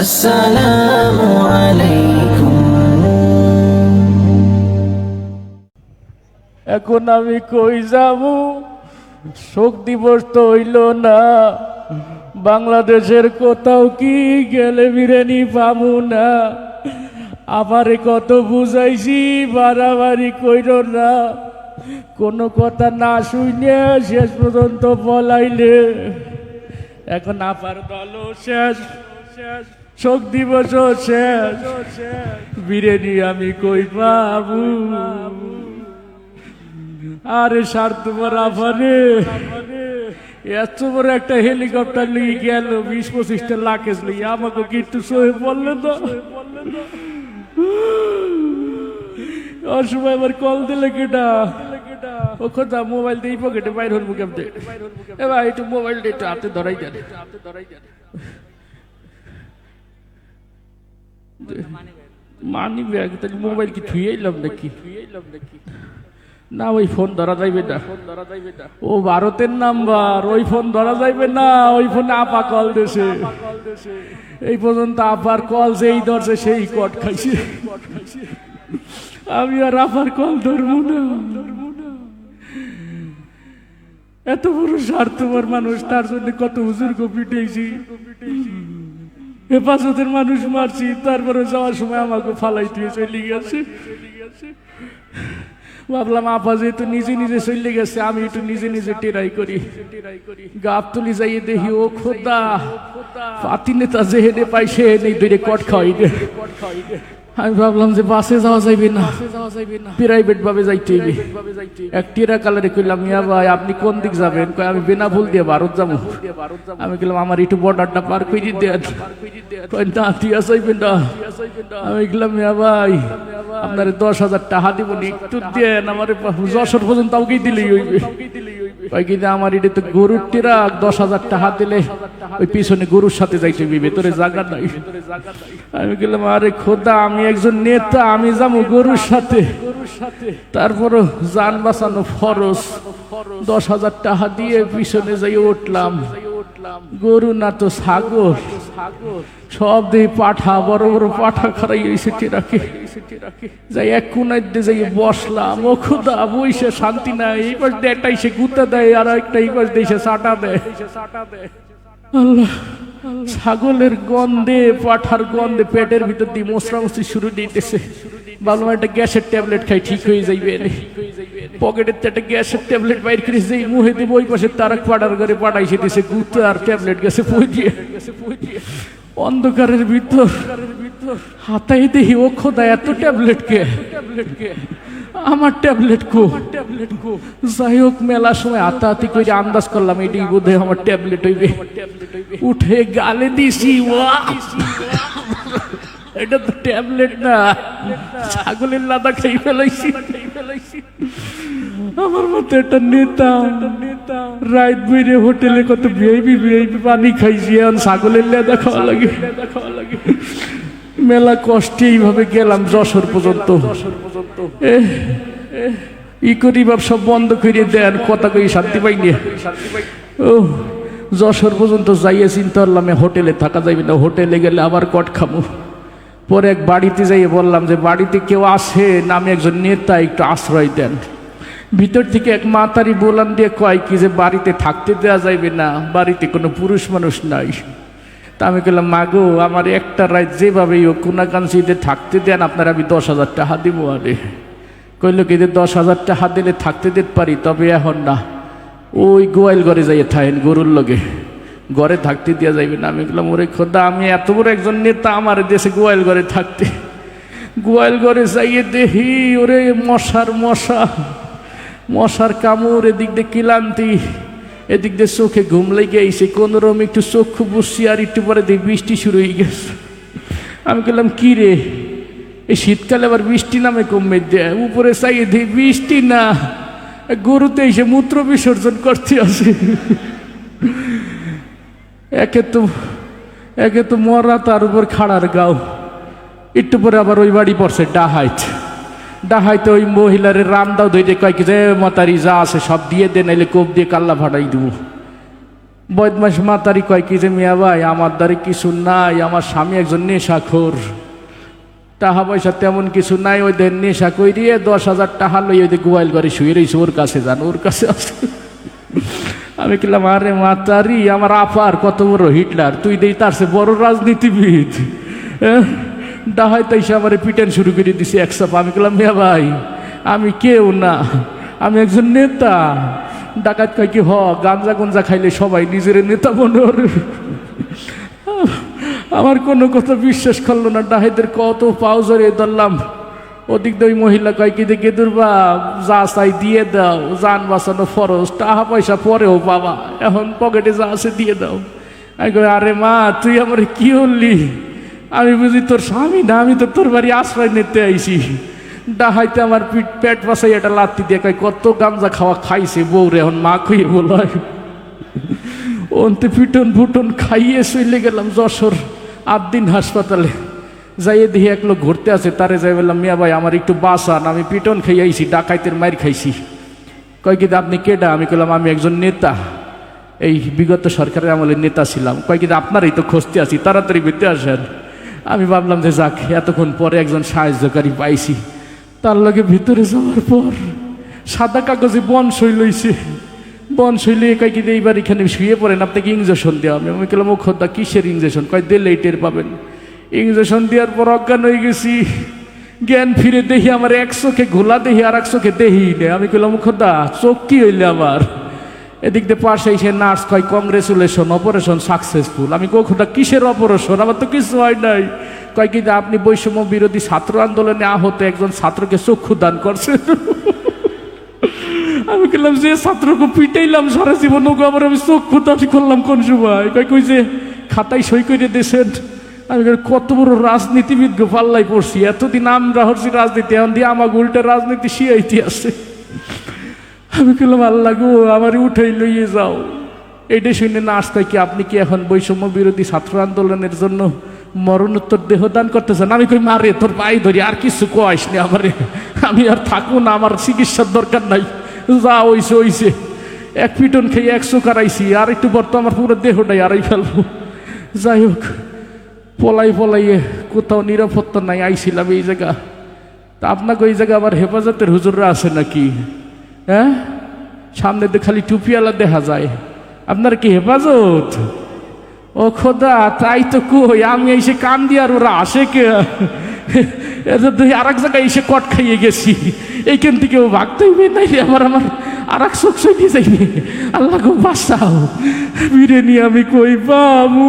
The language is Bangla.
আসসালামু এখন আমি কই যাব? শোক দিবস তো হইল না। বাংলাদেশের কোথাও কি গেলে বিরিয়ানি পাবো না? আমারে কত বুঝাইছি, বাড়াবাড়ি কইর না। কোনো কথা না শুনে শেষ পর্যন্ত বলাইলে। এখন আপার দল শেষ শেষ। শোক দিবস শেষ। বিরিয়ানি আমি কই পাবো? আরে স্বার্থপর আফারে এত বড় একটা হেলিকপ্টার লিগে গেল, বিশ পঁচিশটা লাখেজ লিগে আমাকে কি একটু সহে বলল তো? অসময় আবার কল দিলে কেটা? ও কথা মোবাইল দিয়ে পকেটে বাইর হল মুখে এ ভাই, একটু মোবাইল দিয়ে একটু হাতে ধরাই দেন হাতে ধরাই দেন। মানি ব্যাগ তাহলে মোবাইল কি থুয়ে এলাম নাকি? না, ওই ফোন ধরা যাইবে না। ও, ভারতের নাম্বার, ওই ফোন ধরা যাইবে না, ওই ফোনে আপা কল দেশে এই পর্যন্ত আপার কল যেই ধরছে, সেই কট খাইছে। আমি আর আপার কল ধরবো না। এত বড় স্বার্থপর মানুষ, তার জন্য কত হুজুর পিটেছি হেফাজতের মানুষ মারছি, তারপরে যাওয়ার সময় আমাকে ফালাই দিয়ে চলে গেছে। ভাবলাম, আপা যেহেতু নিজে নিজে চলে গেছে, আমি একটু নিজে নিজে টেরাই করি। গাপ তুলি যাইয়ে দেখি, ও খোদা পাতি নেতা যে হেনে পাই সে নেই দূরে কট খাওয়াই দে আমি ভাবলাম যে বাসে যাওয়া যাইবে না। প্রাইভেট ভাবে যাইতে হইবে। এক টিরা কালারে কইলাম মিয়া ভাই আপনি কোন দিক যাবেন? কয় আমি বিনা বেনাফুল দিয়ে ভারত যাব। আমি গেলাম আমার একটু বর্ডারটা পার করে দেন কয় না দিয়া যাইবে না। আমি গেলাম মিয়া ভাই আপনার দশ হাজার টাকা দিব একটু দেন আমার যশোর পর্যন্ত কাউকে দিলেই হইবে। কয় কিন্তু আমার এটা তো গরুর টেরাক, দশ হাজার টাকা দিলে ওই পিছনে গরুর সাথে যাইতে হইবে, ভেতরে জায়গা নাই। আমি গেলাম আরে খোদা, আমি একজন নেতা, আমি যাব গরুর সাথে। তারপরও যান বাঁচানো ফরজ। দশ হাজার টাকা দিয়ে পিছনে যাই উঠলাম। গরু না তো সাগর সব দিয়ে পাঠা বড় বড় পাঠা খারাই সেটি রাখে। যাই এক দিয়ে যাই বসলাম ও খুদা বইসে শান্তি নাই এই পাশ দিয়ে একটা সে গুতা দেয় আর একটা এই পাশ দিয়ে এসে সাটা দেয়। আল্লাহ। ছাগলের গন্ধে, পাঠার গন্ধে পেটের ভিতর দিয়ে মশরামশি শুরু দিতেছে। ভাবলাম একটা গ্যাসের ট্যাবলেট খাই, ঠিক হয়ে যাইবে পকেটের তো একটা গ্যাসের ট্যাবলেট বাইর করে যেই মুহে দিব ওই পাশে তারাক পাড়ার ঘরে পাঠাইছে দিছে গুতো আর ট্যাবলেট গেছে পৌঁছিয়ে অন্ধকারের ভিতর হাতাই দেহি ও খোদা, এত ট্যাবলেট কে ট্যাবলেট কে? আমার ট্যাবলেট কো। ট্যাবলেট কো যাই হোক, মেলার সময় হাতাহাতি করে আন্দাজ করলাম, এটাই বোধ আমার ট্যাবলেট হইবে। উঠে গালে দিছি এটা তো ট্যাবলেট না। ছাগলের লাদা খাই ফেলাইছি। আমার মতো একটা নেতা। নেতা রাইট বইরে হোটেলে কত ভিআইপি ভিআইপি পানি খাইছি, এখন ছাগলের লেদা খাওয়া লাগে খাওয়া লাগে। মেলা কষ্টে এইভাবে গেলাম যশোর পর্যন্ত। ই করি বাপ সব বন্ধ করে দেন কথা কই শান্তি পাইনি ও যশোর পর্যন্ত যাইয়ে চিন্তা করলাম হোটেলে থাকা যাইবে না হোটেলে গেলে আবার কট খামু। পরে এক বাড়িতে যাইয়ে বললাম যে বাড়িতে কেউ আসে নামে একজন নেতা একটু আশ্রয় দেন। ভিতর থেকে এক মাতারি বলান দিয়ে কয় কি যে বাড়িতে থাকতে দেওয়া যাইবে না বাড়িতে কোনো পুরুষ মানুষ নাই। তা আমি বললাম মাগো, আমার একটা রাত যেভাবেই হোক কোনাকাঞ্চিতে থাকতে দেন, আপনার আমি দশ হাজার টাকা দিব আরে। কইল কি, যে দশ হাজার টাকা দিলে থাকতে দিতে পারি, তবে এখন না। ওই গোয়াল ঘরে যাইয়ে থাকেন গরুর লগে। ঘরে থাকতে দেওয়া যাইবে না। আমি বললাম ওরে খোদা, আমি এত বড় একজন নেতা, আমার দেশে গোয়াল ঘরে থাকতে। গোয়াল ঘরে যাইয়ে দেখি, ওরে মশার মশা, মশার কামড় এদিক দিয়ে কিলান্তি। এদিক দিয়ে চোখে ঘুম লেগে আইসে কোন রকম একটু চক্ষু বসছি আর একটু পরে দেখি বৃষ্টি শুরু হয়ে গেছে। আমি বললাম কি রে? এই শীতকালে আবার বৃষ্টি নামে কমে দেয়। উপরে চাইয়ে দিই বৃষ্টি না। গরুতে এসে মূত্র বিসর্জন করতে আসে একে তো একে তো মরা তার উপর খাড়ার গাও। একটু পরে আবার ওই বাড়ি পড়ছে ডাহাইট ডাহাইতে ওই মহিলারে রাম দাও ধরে কয় কি যে মাতারি যা আছে সব দিয়ে দে, নাইলে কোপ দিয়ে কাল্লা ফাটাই দিব। বদমাস মাতারি কয় কি যে, মিয়া ভাই, আমার দ্বারে কিছু নাই, আমার স্বামী একজন নেশাখোর। টাকা পয়সা তেমন কিছু নাই ওই দেন নেশা কইরিয়ে দশ হাজার টাকা লই ওই গোয়াইল করে শুয়ে রয়েছে ওর কাছে যান, ওর কাছে আছে আমি কিলাম আরে মাতারি, আমার আপার কত বড় হিটলার, তুই দেই তার সে বড় রাজনীতিবিদ হ্যাঁ? ডাহাই তাই সে আমার পিটেন শুরু করে দিছি একসাপ আমি কিলাম মিয়া ভাই, আমি কেউ না, আমি একজন নেতা। ডাকাত কয় কি, হ, গাঞ্জা গঞ্জা খাইলে সবাই নিজের নেতা মনে আমার কোনো কথা বিশ্বাস করল না ডাহাইদের কত পাও জড়ে ধরলাম। ওদিক দিয়ে ওই মহিলা কয় কি, দেখে দুর্বা, যা চাই দিয়ে দাও, যান বাঁচানো ফরজ, টাকা পয়সা পরেও বাবা এখন পকেটে যা আছে দিয়ে দাও। আমি আরে মা, তুই আমার কি হলি আমি বুঝি তোর স্বামী না? আমি তো তোর বাড়ি আশ্রয় নিতে আইছি। ডাহাইতে আমার পিঠ পেট পাশাই এটা লাত্তি দিয়ে কয়, কত গামজা খাওয়া খাইছে বউরে এখন মা খুঁয়ে বলয় অন্তে পিটন ফুটন খাইয়ে চলে গেলাম যশোর আট দিন হাসপাতালে। যাইয়ে দেখি এক লোক ঘুরতে আছে, তারে যাই বললাম, মিয়া ভাই, আমার একটু বাসান আমি পিটন খেয়ে আইছি, ডাকাইতের মায়ের খাইছি। কয় কিন্তু আপনি কেডা? আমি কইলাম, আমি একজন নেতা। এই বিগত সরকারের আমলের নেতা ছিলাম। কয় কিন্তু আপনারই তো খুঁজতে আছি, তাড়াতাড়ি বেঁধে আসেন। আমি ভাবলাম যে যাক, এতক্ষণ পরে একজন সাহায্যকারী পাইছি। তার লগে ভিতরে যাওয়ার পর সাদা কাগজে বন সই লইছে। বন শৈলী কয় কি এইবার এখানে শুয়ে পড়েন, আপনাকে ইঞ্জেকশন দেওয়া হবে। আমি বললাম ও খোদা, কিসের ইঞ্জেকশন কয় দিলেই টের পাবেন। ইঞ্জেকশন দেওয়ার পর অজ্ঞান হয়ে গেছি। জ্ঞান ফিরে দেখি আমার এক চোখে ঘোলা দেখি আর এক চোখে দেখি নে আমি কইলাম খোদা, চোখ কি হইলে আমার? এদিক দিয়ে পাশে এসে নার্স কয় কংগ্রেচুলেশন অপারেশন সাকসেসফুল আমি কো খোদা, কিসের অপারেশন আমার তো কিছু হয় নাই। কয় কি যে আপনি বৈষম্য বিরোধী ছাত্র আন্দোলনে আহত একজন ছাত্রকে চক্ষু দান করছেন। আমি বললাম যে ছাত্রকে পিটাইলাম সারা জীবন, ওকে আবার আমি চক্ষু দাবি করলাম কোন সময়? কয়, কই যে খাতায় সই করে দিয়েছেন। আমি কত বড় রাজনীতিবিদ গো পাল্লাই পড়ছি। এতদিন আমরা হচ্ছি রাজনীতি, এখন দিয়ে আমাকে উল্টে রাজনীতি শিয়াইতে আছে আমি বললাম আল্লাহ গো, আমার উঠাই লইয়ে যাও। এইটা শুনে না আসতে কি আপনি কি এখন বৈষম্য বিরোধী ছাত্র আন্দোলনের জন্য মরণোত্তর দেহ দান করতেছেন? আমি কই মারে তোর পায়ে ধরি, আর কিছু কোয়াইস নি আমারে। আমি আর থাকব না, আমার চিকিৎসার দরকার নাই। যা হইছে হইছে। এক পিটন খেয়ে একশো কারাইছি আর একটু পর তো আমার পুরো দেহটাই আড়াই ফেলব। যাই হোক, পলাই পলাইয়ে কোথাও নিরাপত্তা নাই, আইছিলাম এই জায়গা। তা আপনাকে ওই জায়গা আবার হেফাজতের হুজুররা আছে নাকি? হ্যাঁ? সামনে দিয়ে খালি টুপিওয়ালা দেখা যায়। আপনার কি হেফাজত? ও খোদা, তাই তো কই, আমি এসে কান দিয়ে আর ওরা আসে কে? আর এক জায়গায় এসে কট খাইয়ে গেছি। এইখান থেকে ও ভাগতে হইবে নাই আমার আমার আর এক চোখ সই দিয়ে যাইনি আল্লাহ গো বাসাও বিরিয়ানি আমি কই বাবু